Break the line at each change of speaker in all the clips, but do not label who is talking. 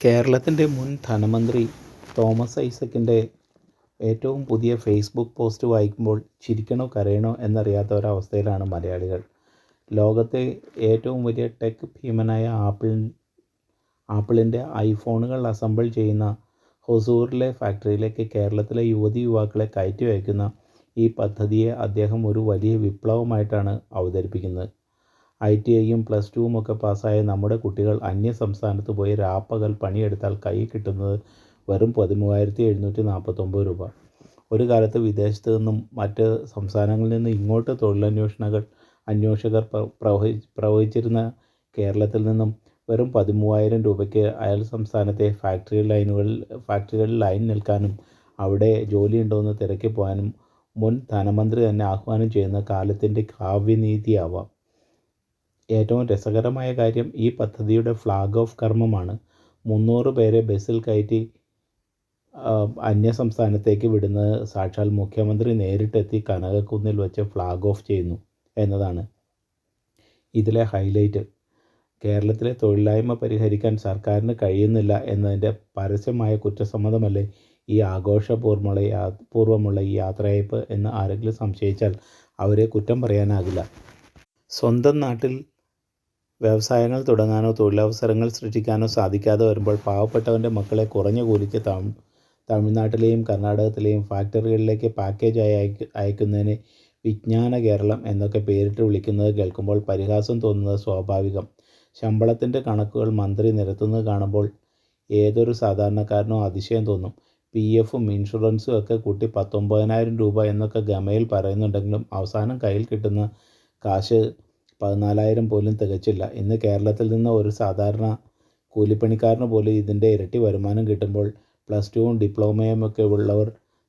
കേരളത്തിന്റെ മുൻ ധനമന്ത്രി തോമസ് ഐസക്കിന്റെ ഏറ്റവും പുതിയ ഫേസ്ബുക്ക് പോസ്റ്റ് വായിക്കുമ്പോൾ ചിരിക്കണോ കരയണോ എന്നറിയാത്ത ഒരവസ്ഥയിലാണ് മലയാളികൾ. ലോകത്തെ ഏറ്റവും വലിയ ടെക് ഭീമനായ ആപ്പിൾ ആപ്പിളിന്റെ ഐഫോണുകൾ അസംബിൾ ചെയ്യുന്ന ഹൊസൂറിലെ ഫാക്ടറിയിലേക്ക് കേരളത്തിലെ യുവതി യുവാക്കളെ കയറ്റി അയക്കുന്ന ഈ പദ്ധതിയെ അദ്ദേഹം ഒരു വലിയ വിപ്ലവമായിട്ടാണ് അവതരിപ്പിക്കുന്നത്. ഐ ടി ഐയും പ്ലസ് ടുവും ഒക്കെ പാസ്സായ നമ്മുടെ കുട്ടികൾ അന്യ സംസ്ഥാനത്ത് പോയി രാപ്പകൽ പണിയെടുത്താൽ കൈ കിട്ടുന്നത് വെറും പതിമൂവായിരത്തി എഴുന്നൂറ്റി നാൽപ്പത്തൊമ്പത് രൂപ. ഒരു കാലത്ത് വിദേശത്ത് നിന്നും മറ്റ് സംസ്ഥാനങ്ങളിൽ നിന്നും ഇങ്ങോട്ട് തൊഴിലന്വേഷണകൾ അന്വേഷകർ പ്രവഹി പ്രവഹിച്ചിരുന്ന കേരളത്തിൽ നിന്നും വെറും പതിമൂവായിരം രൂപയ്ക്ക് അയൽ സംസ്ഥാനത്തെ ഫാക്ടറി ലൈനുകളിൽ ഫാക്ടറികളിൽ ലൈൻ നിൽക്കാനും അവിടെ ജോലിയുണ്ടോയെന്ന് തിരക്കി പോകാനും മുൻ ധനമന്ത്രി തന്നെ ആഹ്വാനം ചെയ്യുന്ന കാലത്തിന്റെ കാവ്യനീതിയാവാം. ഏറ്റവും രസകരമായ കാര്യം ഈ പദ്ധതിയുടെ ഫ്ലാഗ് ഓഫ് കർമ്മമാണ്. മുന്നൂറ് പേരെ ബസ്സിൽ കയറ്റി അന്യ സംസ്ഥാനത്തേക്ക് വിടുന്നത് സാക്ഷാൽ മുഖ്യമന്ത്രി നേരിട്ടെത്തി കനകക്കുന്നിൽ വെച്ച് ഫ്ലാഗ് ഓഫ് ചെയ്യുന്നു എന്നതാണ് ഇതിലെ ഹൈലൈറ്റ് കേരളത്തിലെ തൊഴിലില്ലായ്മ പരിഹരിക്കാൻ സർക്കാരിന് കഴിയുന്നില്ല എന്നതിന്റെ പരസ്യമായ കുറ്റസമ്മതമല്ലേ ഈ ആഘോഷപൂർവമുള്ള യാ പൂർവമുള്ള ഈ യാത്രയയപ്പ് എന്ന് ആരെങ്കിലും സംശയിച്ചാൽ അവരെ കുറ്റം പറയാനാകില്ല. സ്വന്തം നാട്ടിൽ വ്യവസായങ്ങൾ തുടങ്ങാനോ തൊഴിലവസരങ്ങൾ സൃഷ്ടിക്കാനോ സാധിക്കാതെ വരുമ്പോൾ പാവപ്പെട്ടവന്റെ മക്കളെ കുറഞ്ഞ കൂലിക്ക് തമി തമിഴ്നാട്ടിലെയും കർണാടകത്തിലെയും ഫാക്ടറികളിലേക്ക് പാക്കേജായി അയക്ക് അയക്കുന്നതിന് വിജ്ഞാന കേരളം എന്നൊക്കെ പേരിട്ട് വിളിക്കുന്നത് കേൾക്കുമ്പോൾ പരിഹാസം തോന്നുന്നത് സ്വാഭാവികം. ശമ്പളത്തിന്റെ കണക്കുകൾ മന്ത്രി നിരത്തുന്നത് കാണുമ്പോൾ ഏതൊരു സാധാരണക്കാരനോ അതിശയം തോന്നും. പി എഫും ഇൻഷുറൻസും ഒക്കെ കൂട്ടി പത്തൊമ്പതിനായിരം രൂപ എന്നൊക്കെ ഗമയിൽ പറയുന്നുണ്ടെങ്കിലും അവസാനം കയ്യിൽ കിട്ടുന്ന കാശ് പതിനാലായിരം പോലും തികച്ചില്ല. ഇന്ന് കേരളത്തിൽ നിന്ന് ഒരു സാധാരണ കൂലിപ്പണിക്കാരന് പോലും ഇതിന്റെ ഇരട്ടി വരുമാനം കിട്ടുമ്പോൾ പ്ലസ് ടുവും ഡിപ്ലോമയും ഒക്കെ ഉള്ളവർ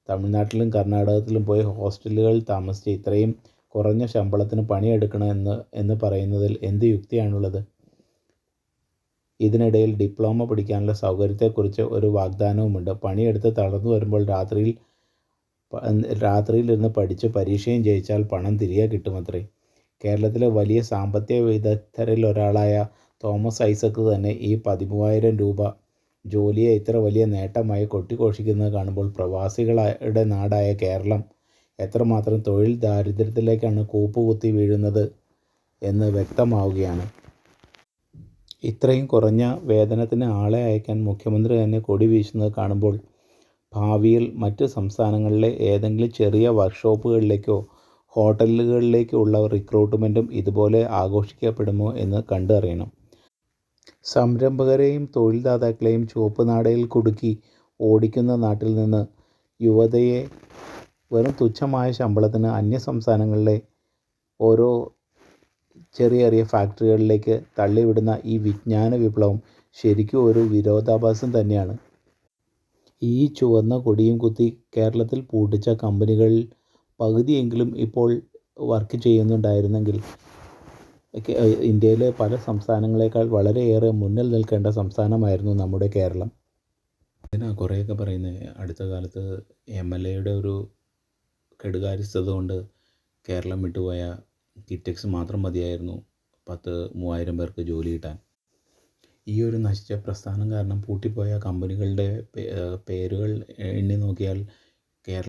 തമിഴ്നാട്ടിലും കർണാടകത്തിലും പോയി ഹോസ്റ്റലുകളിൽ താമസിച്ച് ഇത്രയും കുറഞ്ഞ ശമ്പളത്തിന് പണിയെടുക്കണം എന്ന് പറയുന്നതിൽ എന്ത് യുക്തിയാണുള്ളത്? ഇതിനിടയിൽ ഡിപ്ലോമ പഠിക്കാനുള്ള സൗകര്യത്തെക്കുറിച്ച് ഒരു വാഗ്ദാനവുമുണ്ട്. പണിയെടുത്ത് തളർന്നു വരുമ്പോൾ രാത്രിയിൽ ഇരുന്ന് പഠിച്ച് പരീക്ഷയും ജയിച്ചാൽ പണം തിരികെ കിട്ടുമത്രേ? കേരളത്തിലെ വലിയ സാമ്പത്തിക വിദഗ്ധരിൽ ഒരാളായ തോമസ് ഐസക്ക് തന്നെ ഈ പതിമൂവായിരം രൂപ ജോലിയെ ഇത്ര വലിയ നേട്ടമായി കൊട്ടിഘോഷിക്കുന്നത് കാണുമ്പോൾ പ്രവാസികളുടെ നാടായ കേരളം എത്രമാത്രം തൊഴിൽ ദാരിദ്ര്യത്തിലേക്കാണ് കൂപ്പുകുത്തി വീഴുന്നത് എന്ന് വ്യക്തമാവുകയാണ്. ഇത്രയും കുറഞ്ഞ വേതനത്തിന് ആളെ അയക്കാൻ മുഖ്യമന്ത്രി തന്നെ കൊടി വീശുന്നത് കാണുമ്പോൾ ഭാവിയിൽ മറ്റ് സംസ്ഥാനങ്ങളിലെ ഏതെങ്കിലും ചെറിയ വർക്ക്ഷോപ്പുകളിലേക്കോ ഹോട്ടലുകളിലേക്കോ ഉള്ള റിക്രൂട്ട്മെന്റും ഇതുപോലെ ആഘോഷിക്കപ്പെടുമോ എന്ന് കണ്ടറിയണം. സംരംഭകരെയും തൊഴിൽദാതാക്കളെയും ചുവപ്പ് നാടയിൽ കുടുക്കി ഓടിക്കുന്ന നാട്ടിൽ നിന്ന് യുവതയെ വെറും തുച്ഛമായ ശമ്പളത്തിന് അന്യ സംസ്ഥാനങ്ങളിലെ ഓരോ ചെറിയ ചെറിയ ഫാക്ടറികളിലേക്ക് തള്ളിവിടുന്ന ഈ വിജ്ഞാന വിപ്ലവം ശരിക്കും ഒരു വിരോധാഭാസം തന്നെയാണ്. ഈ ചുവന്ന കൊടിയും കുത്തി കേരളത്തിൽ പൂട്ടിച്ച കമ്പനികളിൽ പകുതിയെങ്കിലും ഇപ്പോൾ വർക്ക് ചെയ്യുന്നുണ്ടായിരുന്നെങ്കിൽ ഇന്ത്യയിലെ പല സംസ്ഥാനങ്ങളെക്കാൾ വളരെയേറെ മുന്നിൽ നിൽക്കേണ്ട സംസ്ഥാനമായിരുന്നു നമ്മുടെ കേരളം. ഇതിനാ കുറേയൊക്കെ പറയുന്നത് അടുത്ത കാലത്ത് എം എൽ എയുടെ ഒരു കെടുകാര്യസ്ഥത കൊണ്ട് കേരളം വിട്ടുപോയ കിറ്റക്സ് മാത്രം മതിയായിരുന്നു പത്ത് മൂവായിരം പേർക്ക് ജോലി കിട്ടാൻ. ഈ ഒരു നശിച്ച പ്രസ്ഥാനം കാരണം പൂട്ടിപ്പോയ കമ്പനികളുടെ പേരുകൾ എണ്ണി നോക്കിയാൽ